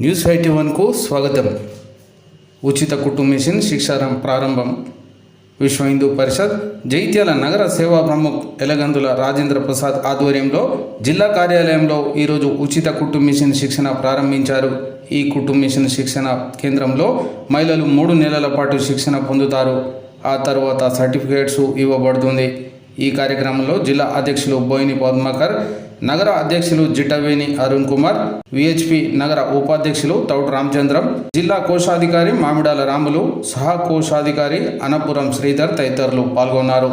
News eighty వన్కు స్వాగతం. ఉచిత కుటుంబ మిషన్ శిక్షారం ప్రారంభం. విశ్వ హిందూ పరిషత్ జైత్యాల నగర సేవా ప్రముఖ్ ఎలగందుల రాజేంద్ర ప్రసాద్ ఆధ్వర్యంలో జిల్లా కార్యాలయంలో ఈరోజు ఉచిత కుటుంబ మిషన్ శిక్షణ ప్రారంభించారు. ఈ కుటుంబ మిషన్ శిక్షణ కేంద్రంలో మహిళలు మూడు నెలల పాటు శిక్షణ పొందుతారు. ఆ తర్వాత సర్టిఫికేట్స్ ఇవ్వబడుతుంది. ఈ కార్యక్రమంలో జిల్లా అధ్యక్షులు బోయిని పద్మాకర్ నగర అధ్యక్షులు జిట్టవేణి అరుణ్ కుమార్ విహెచ్పి నగర ఉపాధ్యక్షులు తౌట్ రామచంద్రం జిల్లా కోశాధికారి మామిడాల రాములు సహా కోశాధికారి అనపురం శ్రీధర్ తదితరులు పాల్గొన్నారు.